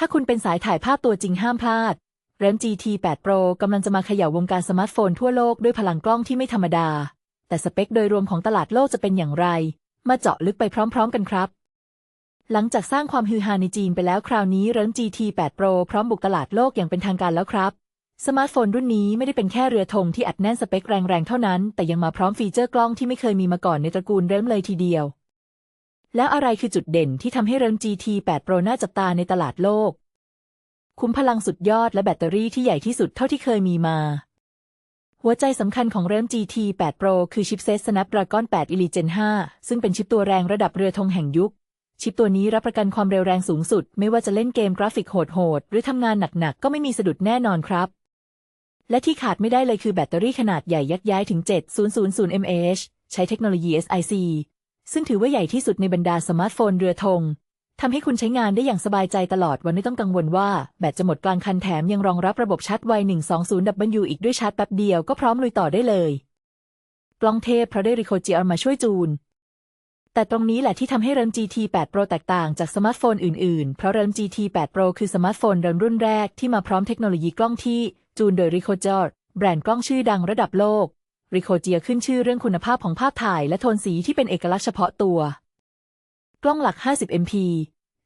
ถ้าคุณเป็นสายถ่ายภาพตัวจริงห้ามพลาด RAM GT 8 Pro กำลังจะมาเขย่าวงการสมาร์ทโฟนทั่วโลกด้วยพลังกล้องที่ไม่ธรรมดา แต่สเปคโดยรวมของตลาดโลกจะเป็นอย่างไร มาเจาะลึกไปพร้อมๆกันครับ หลังจากสร้างความฮือฮาในจีนไปแล้วคราวนี้ RAM GT 8 Pro พร้อมบุกตลาดโลกอย่างเป็นทางการแล้วครับ สมาร์ทโฟนรุ่นนี้ไม่ได้เป็นแค่เรือธงที่อัดแน่นสเปคแรงๆเท่านั้น แต่ยังมาพร้อมฟีเจอร์กล้องที่ไม่เคยมีมาก่อนในตระกูลเรมเลยทีเดียว แล้วอะไรคือจุดเด่นที่ทำให้เรม GT 8 Pro น่าจับตาในตลาดโลก คุ้มพลังสุดยอดและแบตเตอรี่ที่ใหญ่ที่สุดเท่าที่เคยมีมา หัวใจสำคัญของเรม GT 8 Pro คือชิปเซต Snapdragon 8 Elite Gen 5 ซึ่งเป็นชิปตัวแรงระดับเรือธงแห่งยุค ชิปตัวนี้รับประกันความเร็วแรงสูงสุด ไม่ว่าจะเล่นเกมกราฟิกโหดๆหรือทำงานหนักๆก็ไม่มีสะดุดแน่นอนครับและที่ขาดไม่ได้เลยคือแบตเตอรี่ขนาดใหญ่ยักย้ายถึง 7000 mAh ใช้เทคโนโลยี SiC ซึ่งถือว่าใหญ่ที่สุดในบรรดาสมาร์ทโฟนเรือธงทำให้คุณใช้งานได้อย่างสบายใจตลอดวันไม่ต้องกังวลว่าแบตจะหมดกลางคันแถมยังรองรับระบบชาร์จไว 120W อีกด้วยชาร์จแป๊บเดียวก็พร้อมลุยต่อได้เลย กล้องเทพเพราะได้ Ricoh GR มาช่วยจูน แต่ตรงนี้แหละที่ทำให้เริม GT 8 Pro แตกต่างจากสมาร์ทโฟนอื่นๆ เพราะเริม GT 8 Pro คือสมาร์ทโฟนเริมรุ่นแรกที่มาพร้อมเทคโนโลยีกล้องที่จูนโดย Ricoh GR แบรนด์กล้องชื่อดังระดับโลก Ricoh GR ขึ้นชื่อเรื่องคุณภาพของภาพถ่ายและโทนสีที่เป็นเอกลักษณ์เฉพาะตัว กล้องหลัก 50 MP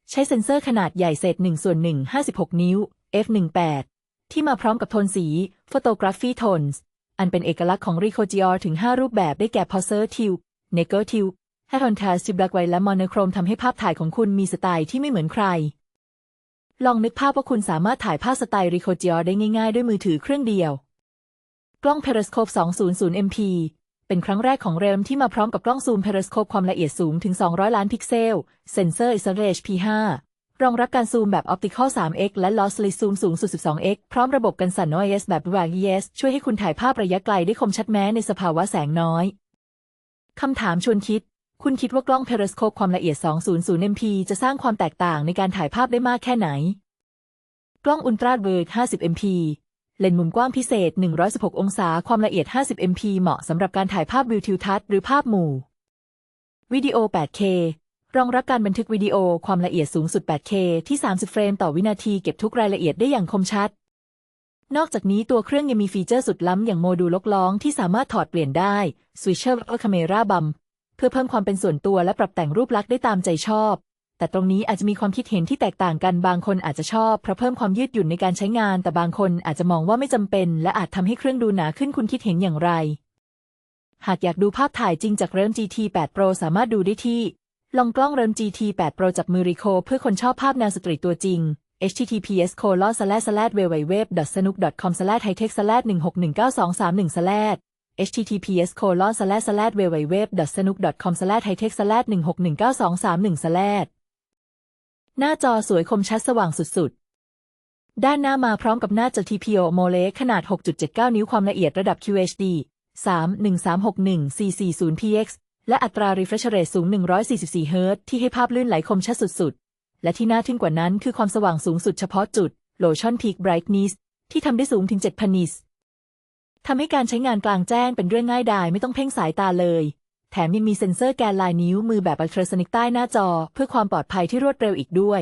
ใช้เซ็นเซอร์ขนาดใหญ่เศษ1ส่วน1 56 นิ้ว f1.8 ที่มาพร้อมกับโทนสี Photography Tones อันเป็นเอกลักษณ์ของ Ricoh GR ถึง 5 รูปแบบได้แก่ Positive Negative h Contrast Black White และ Monochrome ทำให้ภาพถ่ายของคุณมีสไตล์ที่ไม่เหมือนใคร ลองนึกภาพว่าคุณสามารถถ่ายภาพสไตล์ Ricoh GR ได้ง่ายๆ ด้วยมือถือเครื่องเดียว กล้อง Periscope 200 MP เป็นครั้งแรกของเรมที่มาพร้อมกับกล้องซูม Periscope ความละเอียดสูงถึง 200 ล้านพิกเซล เซนเซอร์ ISO HP5 รองรับการซูมแบบ Optical 3x และ Lossless Zoom สูงสุด 12x พร้อมระบบกันสั่น OIS แบบ WAG-ES ช่วยให้คุณถ่ายภาพระยะไกลได้คมชัดแม้ในสภาวะแสงน้อย คำถามชวนคิด คุณคิดว่ากล้อง Periscope ความละเอียด 200 MP จะสร้างความแตกต่างในการถ่ายภาพได้มากแค่ไหน กล้อง Ultra Wide 50 MP เลนส์มุมกว้างพิเศษ 116 องศา ความละเอียด 50 MP เหมาะสำหรับการถ่ายภาพวิวทิวทัศน์หรือภาพหมู่ วิดีโอ 8K รองรับการบันทึกวิดีโอความละเอียดสูงสุด 8K ที่ 30 เฟรมต่อวินาทีเก็บทุกรายละเอียดได้อย่างคมชัด นอกจากนี้ตัวเครื่องยังมีฟีเจอร์สุดล้ำอย่างโมดูลลกล้องที่สามารถถอดเปลี่ยนได้ Switcher และ Camera Bump เพื่อเพิ่มความเป็นส่วนตัวและปรับแต่งรูปลักษณ์ได้ตามใจชอบ แต่ตรงนี้อาจจะมีความคิดเห็นที่แตกต่างกันบางคนอาจจะชอบเพราะเพิ่มความยืดหยุ่นในการใช้งาน แต่บางคนอาจจะมองว่าไม่จำเป็น และอาจทำให้เครื่องดูหนาขึ้นคุณคิดเห็นอย่างไร หากอยากดูภาพถ่ายจริงจากเริ่ม GT 8 Pro สามารถดูได้ที่ ลองกล้องเริ่ม GT 8 Pro จับมือริโคเพื่อคนชอบภาพแนวสตรีทตัวจริง https colon slash slash www snook com slash hightech slash 1619231 slash https colon slash slash www snook com slash hightech slash 1619231 s l a หน้าจอสวยคมชัดสว่างสุดๆ ด้านหน้ามาพร้อมกับหน้าจอ TPO AMOLED ขนาด 6.79 นิ้วความละเอียดระดับ QHD 31361 440px และอัตรา refresh rate สูง 144 เฮิรตซ์ที่ให้ภาพลื่นไหลคมชัดสุดๆ และที่น่าทึ่งกว่านั้นคือความสว่างสูงสุดเฉพาะจุด Lotion Peak Brightness ที่ทำได้สูงถึง 7,000 นิตทำให้การใช้งานกลางแจ้งเป็นเรื่องง่ายดายไม่ต้องเพ่งสายตาเลย แถมยังมีเซ็นเซอร์แกนลายนิ้วมือแบบอัลตราโซนิกใต้หน้าจอ เพื่อความปลอดภัยที่รวดเร็วอีกด้วย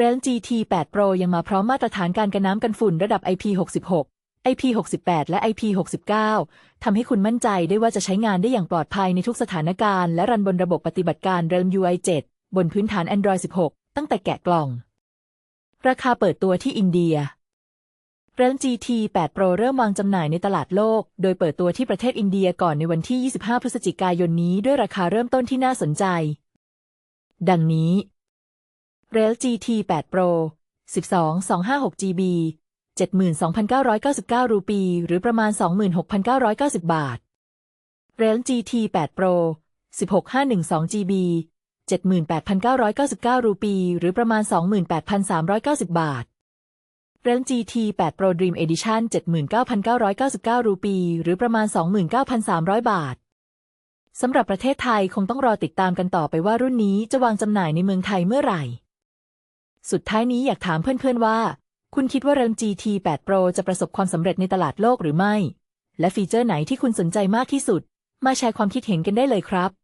r e l GT 8 Pro ยังมาพร้อมมาตรฐานการกันน้ำกันฝุ่นระดับ IP66 IP68 และ IP69 ทำให้คุณมั่นใจได้ว่าจะใช้งานได้อย่างปลอดภัยในทุกสถานการณ์ และรันบนระบบปฏิบัติการ Realm UI 7 บนพื้นฐาน Android 16 ตั้งแต่แกะกล่อง ราคาเปิดตัวที่อินเดีย Realme GT 8 Pro เริ่มวางจำหน่ายในตลาดโลก โดยเปิดตัวที่ประเทศอินเดียก่อนในวันที่ 25 พฤศจิกายนนี้ด้วยราคาเริ่มต้นที่น่าสนใจ ดังนี้ Real GT 8 Pro 12 256 GB 72,999 รูปี หรือประมาณ 26,990 บาท Real GT 8 Pro 16 512 GB 78,999 รูปี หรือประมาณ 28,390 บาท Realme GT 8 Pro Dream Edition 79,999 รูปี หรือประมาณ 29,300 บาท สำหรับประเทศไทยคงต้องรอติดตามกันต่อไปว่ารุ่นนี้จะวางจำหน่ายในเมืองไทยเมื่อไหร่ สุดท้ายนี้อยากถามเพื่อนๆว่า คุณคิดว่า Realme GT 8 Pro จะประสบความสำเร็จในตลาดโลกหรือไม่ และฟีเจอร์ไหนที่คุณสนใจมากที่สุด มาแชร์ความคิดเห็นกันได้เลยครับ